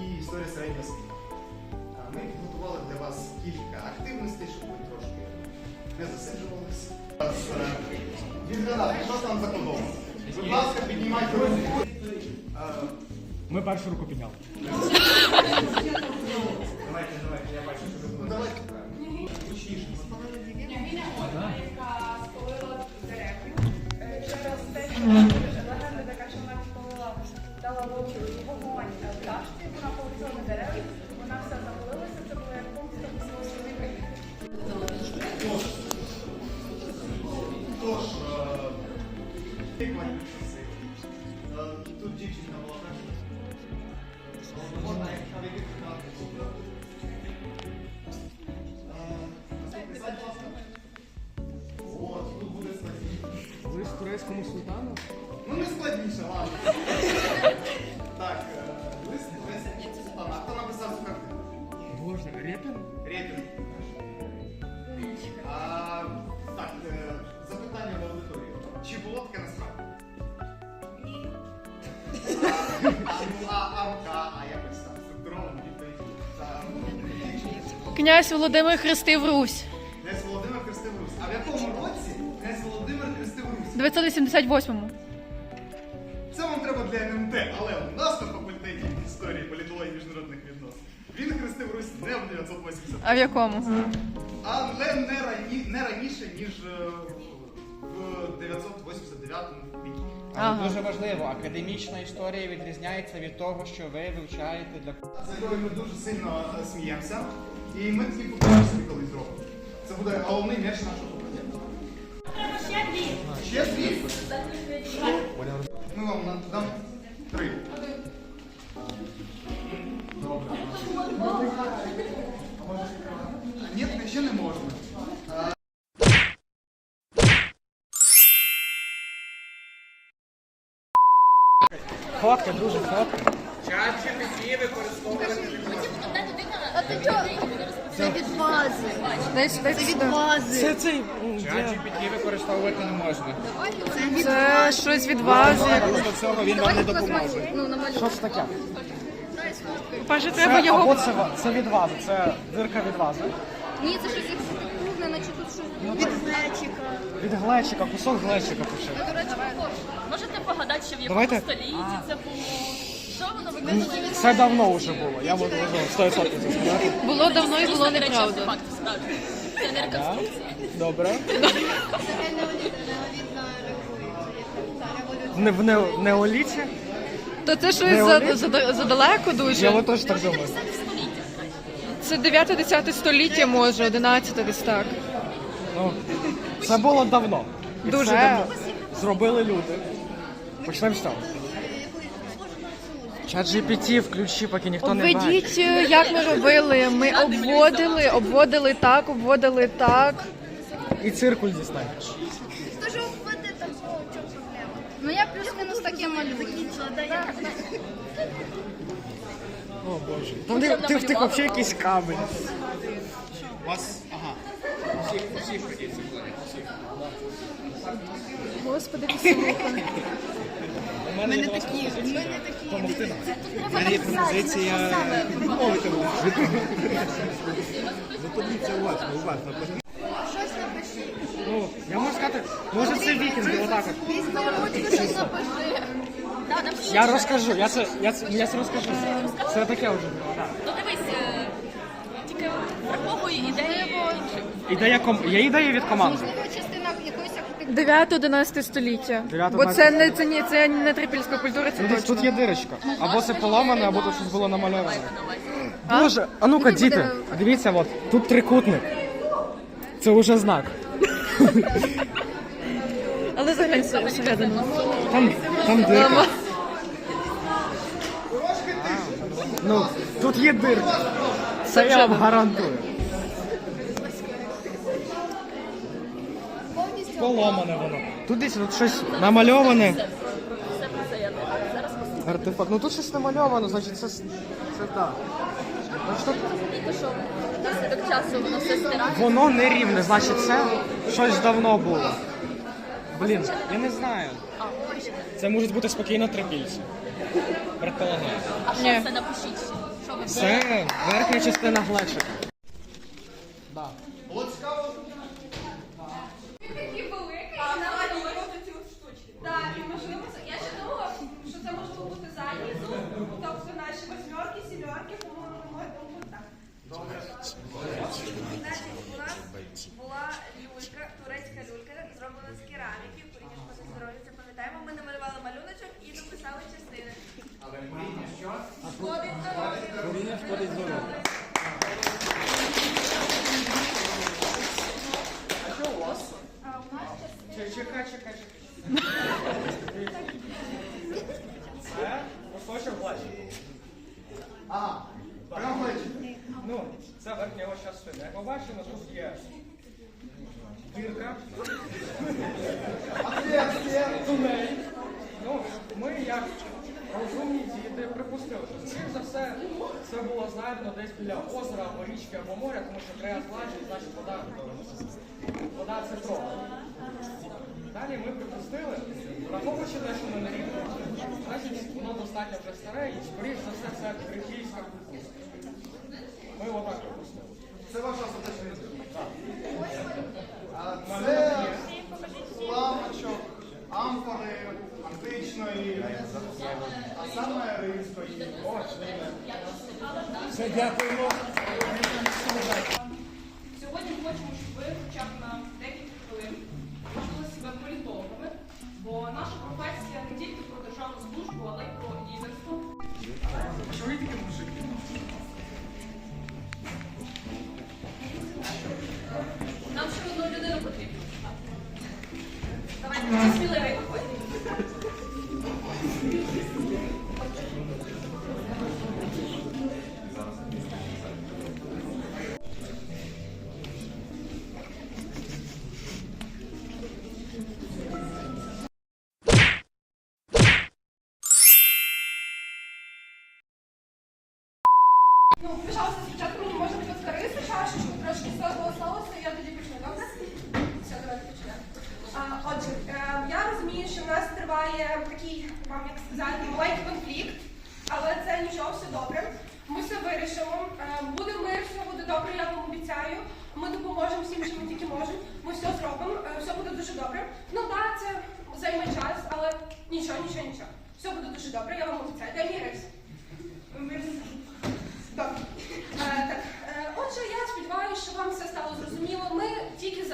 І історія середньої освіти. Ми підготували для вас кілька активностей, щоб ви трошки не засиджувалися. Відгадати, що там за кодом. Будь ласка, піднімайте руку. Ми першу руку підняли. Давайте, давайте, я бачу, що ви Лист султану? Ну не складніше, ладно. Так, е, лист лист Султана. А хто написав цю картину? Боже, Репін? Репін. А, Так, е, запитання в аудиторії. Чи було таке насправді? Ні. А, ну, а, а, а, а якось там структуровано відповідь. Та, ну, Князь Володимир хрестив Русь. 188-му. Це вам треба для ННТ, але у нас на факультеті історії політології міжнародних відносин. Він хрестив Русь не в 980 А в якому? Але не, рані, не раніше, ніж е, в 989 віці. Але Ага. дуже важливо, академічна історія відрізняється від того, що ви вивчаєте для З якою ми дуже сильно е, сміємося. І ми ці фотографії колись зробимо. Це буде головний меч нашого. Ще дві? Ми вам надам три. Добре. А, Ні, ще не можна. Фотка, друже, фотка. Це від бази. Це від бази. Це цей. ChatGPT використовувати не можна. Це щось від вази. До цього він вам не допоможе. Ну. Що це таке? Паже, треба Це, або його. це, ва- це від вази, це дирка від вази. Ні, це щось як кругле, наче тут щось від глечика. Від глечика, кусок глечика пише. До речі. Можете погадати, що в якому Давайте. столітті це було? Що воно виглядає? Це давно вже було. Я можу можу 100% це сказати. Було давно і було неправда. Це не реконструкція. Добре. Не в не, неоліті? То це щось за, за, задалеко Я дуже. от теж так думаю. Це 9-10 століття може, 11 десь так. Ну, це було давно. І Дуже це давно. Зробили люди. Почнемо з цього. Чат GPT включи, поки ніхто не бачить. Обведіть, як ми робили. Ми обводили, обводили так, обводили так. І циркуль дістанеш. Скажу, введи там слово, в чому проблема? Ну я плюс-мінус таке малюю. О боже. Там ти, ти в тих взагалі якийсь камень. У вас, ага. Всіх, всіх придеться Господи, мене не такі, допомогти нам. У мене є пропозиція відмовити вам. Зупиніться уважно, уважно. Щось напиши. Ну, я можу сказати, може це вікінги, отак от. Щось напиши. Я розкажу, я це, я це, я це розкажу. Це таке вже було, так. Ну дивись, е, тільки враховуй ідеї інших. Ідея, ком... Є ідея від команди. 9-11 століття. 9-11 Бо це не це не це не трипільська культура, це Ну, десь тут є дирочка. Або це поламане, або тут щось було намальоване. Боже, а ну-ка, діти, дивіться, от, тут трикутник. Це вже знак. Але заглянь всередину. Там, там дирка. Ну, тут є дирка. Це я вам гарантую. поломане воно. Тут десь тут щось намальоване. Артефакт. Ну тут щось намальовано, значить це, це так. Значить, воно все стирає. Воно нерівне, значить це щось давно було. Блін, я не знаю. Це можуть бути спокійно три. Предполагаю. А що це напишіть? Це верхня частина глечика. por eso. його знайдено десь біля озера, або річки, або моря, тому що креат плаче, значить вода вода це кров. Далі ми припустили, враховуючи те, що ми на рівні, значить воно достатньо вже старе і, скоріш за все, це грехійська культура. Ми отак припустили. Це ваша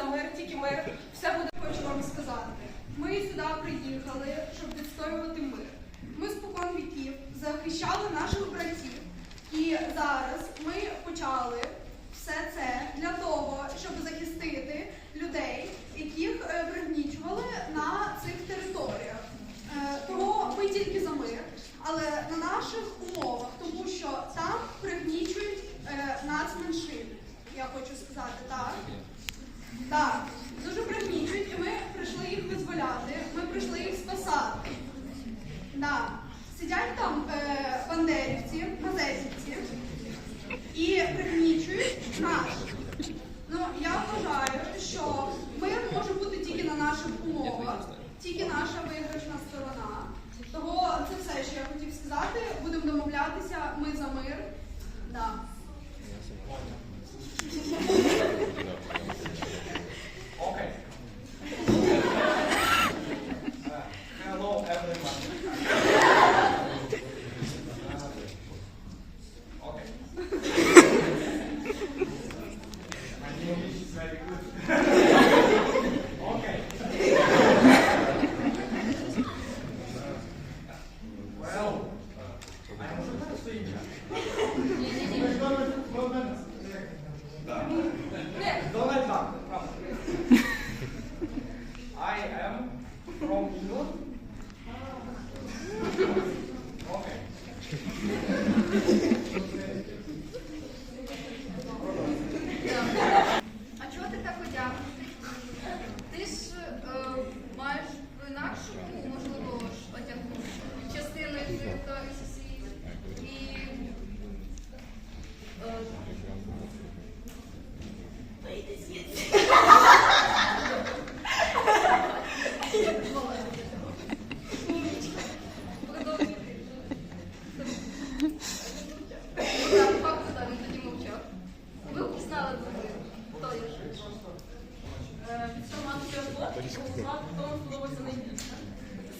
мир, тільки мир. Все буде хочу вам сказати. Ми сюди приїхали, щоб відстоювати мир. Ми спокон віків захищали наших братів. І зараз ми почали все це для того, щоб захистити людей, яких е, пригнічували на цих територіях. Е, того ми тільки за мир, але на наших умовах, тому що там пригнічують е, нас нацменшини. Я хочу сказати так. Так, дуже пригнічують, і ми прийшли їх визволяти, ми прийшли їх спасати. Так. Сидять там е, бандерівці, мазезівці і пригнічують.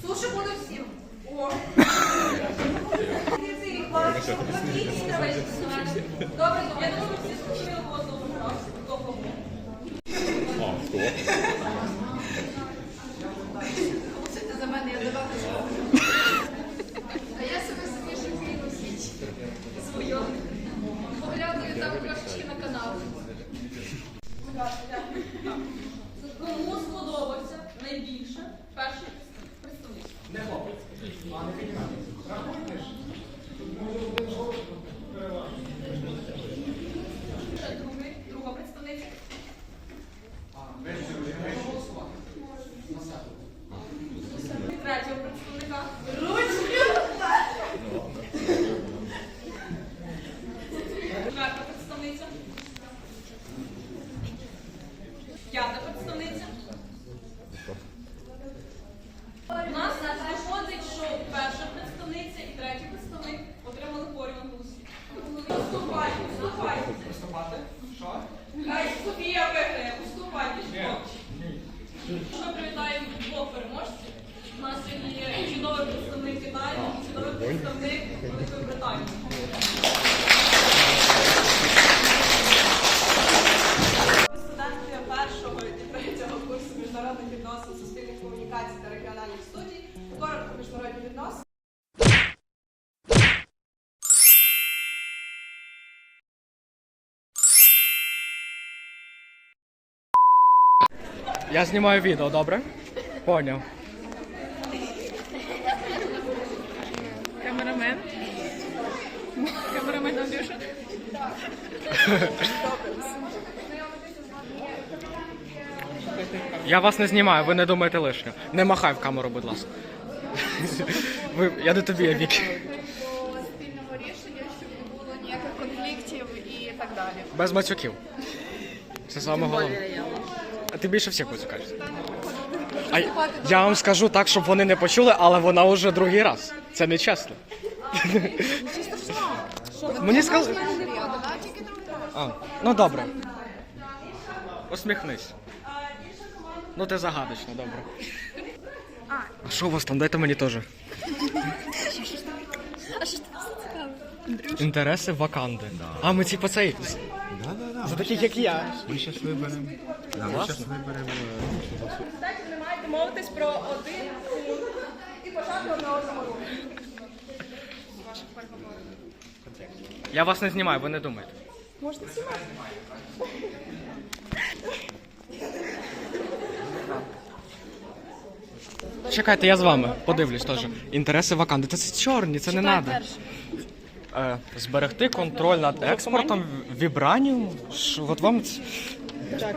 Суші буде всім. О! Добре, я думаю, всі скучили воду. Коротко міжнародні відносини. Я знімаю відео, добре? Поняв. Камерамен. Камерамен Андрюша. Я вас не знімаю, ви не думаєте лишнє. Не махай в камеру, будь ласка. Я до тобі, я вік. По спільному рішенню, щоб не було ніяких конфліктів і так далі. Без мацюків. Це саме головне. А ти більше всіх мацюкаєш. А я вам скажу так, щоб вони не почули, але вона вже другий раз. Це не чесно. Мені сказали. А, ну добре. Усміхнись. Ну ти загадочно, добре. А що у вас там? Дайте мені теж. Інтереси Ваканди. А, ми ці цей. За таких, як я. Ми зараз виберемо. Ми зараз виберемо. Студентів не маєте мовитись про один пункт і почати одне одному. Я вас не знімаю, ви не думаєте. Можете знімати. Чекайте, я з вами подивлюсь теж. Інтереси Ваканди. Та це чорні, це не треба. Е, зберегти контроль над експортом вібраніум. Ш- От вам ц-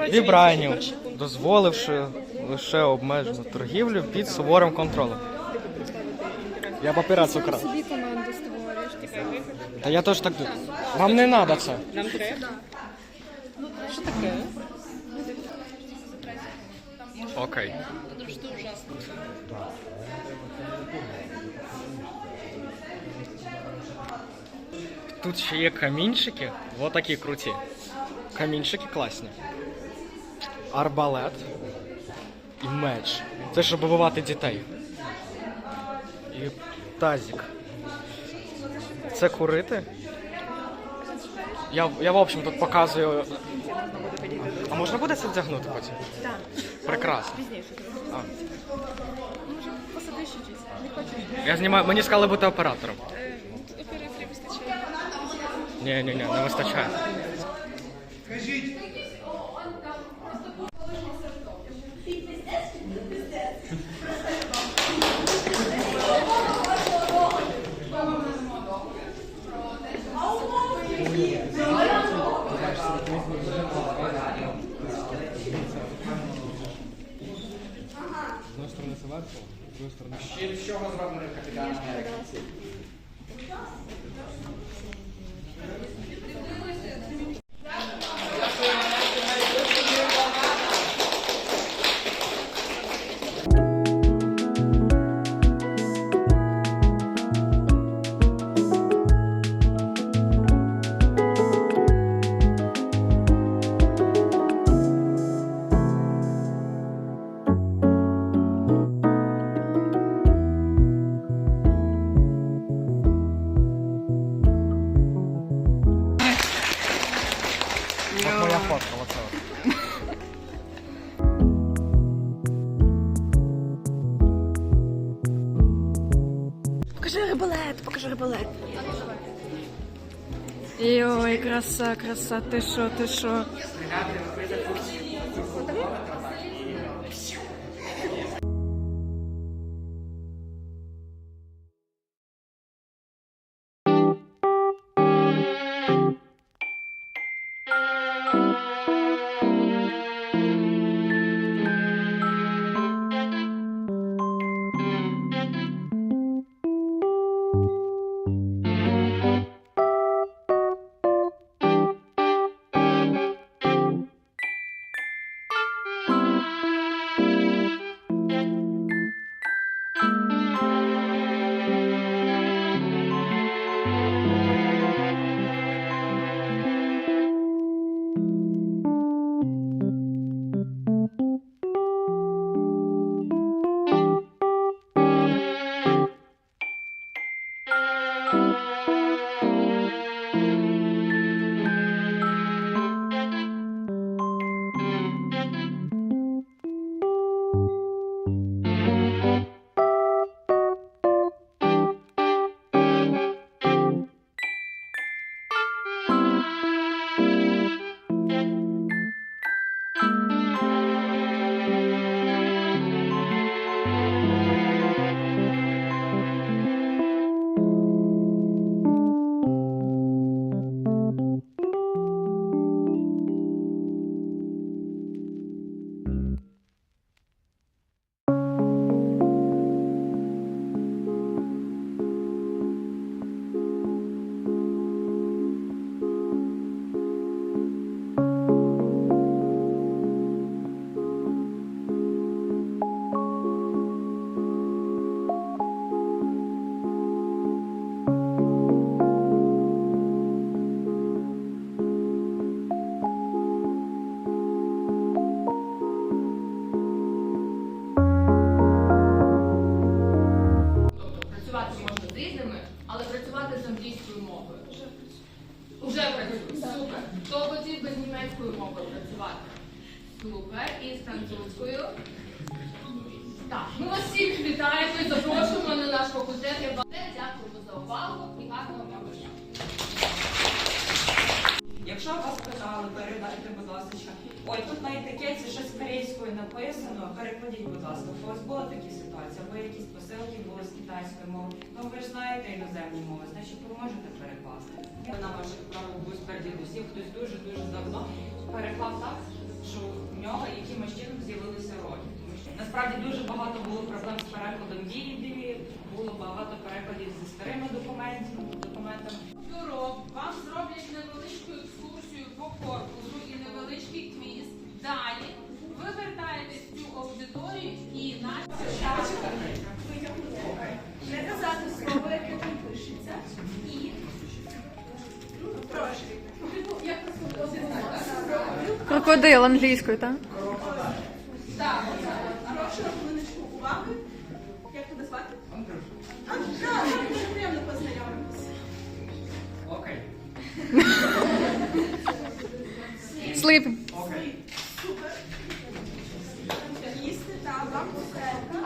вібраніум, дозволивши лише обмежену торгівлю під суворим контролем. Я папірець украв. Собі команду створюєш, типу, Та я теж так думаю. Вам не треба це. Нам треба? Що таке? Окей. Тут ще є камінчики, вот такі круті. Камінчики класні. Арбалет і меч. Це щоб вбивати дітей. І тазик. Це курити. Я, я в общем тут показую. А можна буде це вдягнути потім? Так. Прекрасно. А. Посади ще чись. Не хочеш? Я знімаю, мені сказали бути оператором. Операторів вистачає. Ні, ні, ні, не вистачає. Ще з чого зроблений капітан Америка? Краса, краса, ти що, ти що? Так, ми вас всіх вітаємо і запрошуємо на наш факультет. Я дякуємо за увагу і гарного вам дня. Якщо вас питали, передайте, будь ласка. Ой, тут на етикетці щось корейською написано. Перекладіть, будь ласка. У вас були такі ситуації, або якісь посилки були з китайської мови. Ну ви ж знаєте іноземні мови, значить ви можете перекласти. На ваших правових дідусів хтось дуже дуже давно переклав так, що в нього якимось чином з'явилися ролі. Насправді дуже багато було проблем з перекладом дії, було багато перекладів зі старими документами. документами. Бюро вам зроблять невеличку екскурсію по корпусу і невеличкий квіз. Далі ви вертаєтесь в цю аудиторію і на Не казати слово, яке там пишеться. І трошки. Крокодил англійською? Так,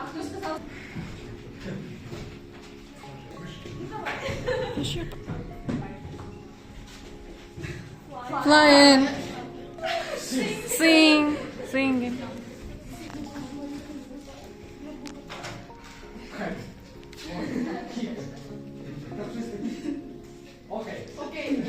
хто сказав? Flying. Sing. Singing. Окей. Окей,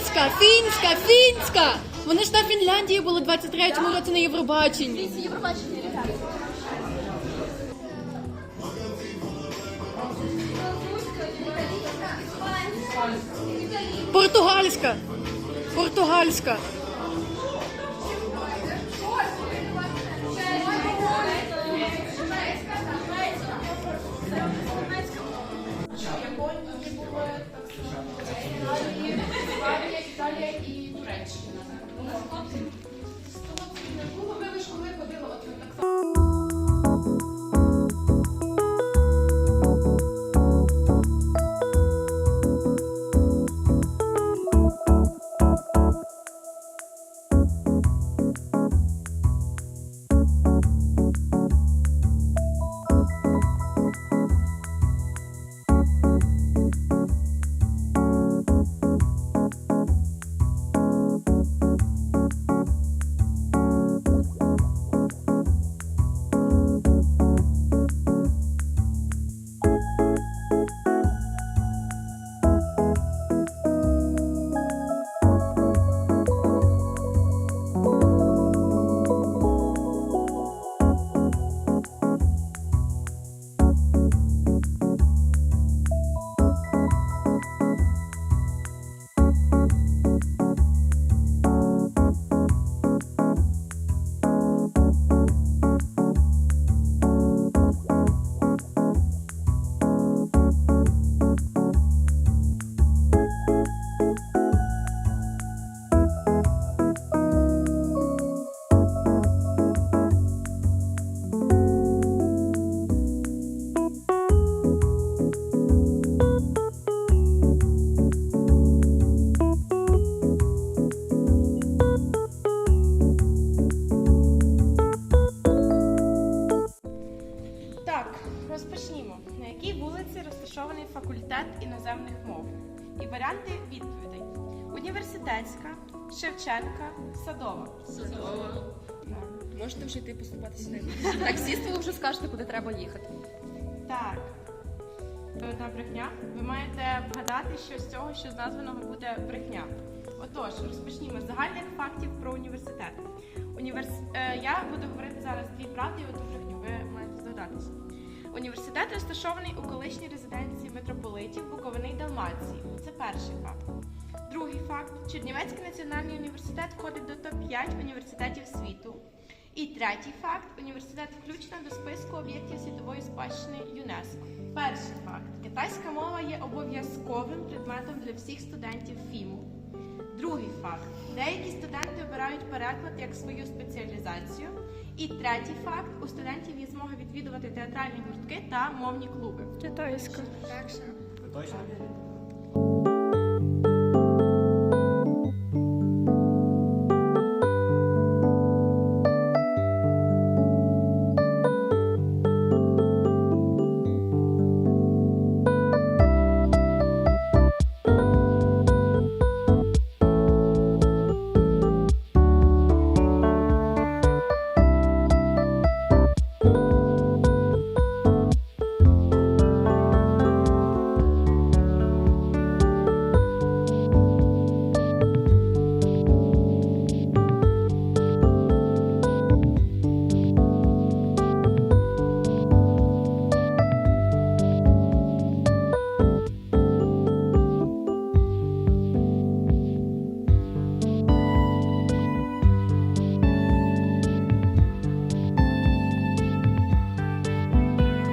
фінська, фінська, фінська. Вони ж на Фінляндії були 23-му році на Євробаченні. Португальська. Португальська. Болгарія, Італія і Туреччина. У нас хлопців Садова. Можете вже йти поступати сюди. Таксісту ви вже скажете, куди треба їхати. Так. Одна брехня. Ви маєте вгадати, що з цього, що з названого буде брехня. Отож, розпочнімо з загальних фактів про університет. Універс... е, я буду говорити зараз дві правди і одну брехню. Ви маєте здогадатися. Університет розташований у колишній резиденції митрополитів Буковини й Далмації. Це перший факт. Другий факт: Чернівецький національний університет входить до топ-5 університетів світу. І третій факт: університет включено до списку об'єктів світової спадщини ЮНЕСКО. Перший факт: китайська мова є обов'язковим предметом для всіх студентів ФІМу. Другий факт: деякі студенти обирають переклад як свою спеціалізацію. І третій факт: у студентів є змога відвідувати театральні гуртки та мовні клуби. Китайська. Точно?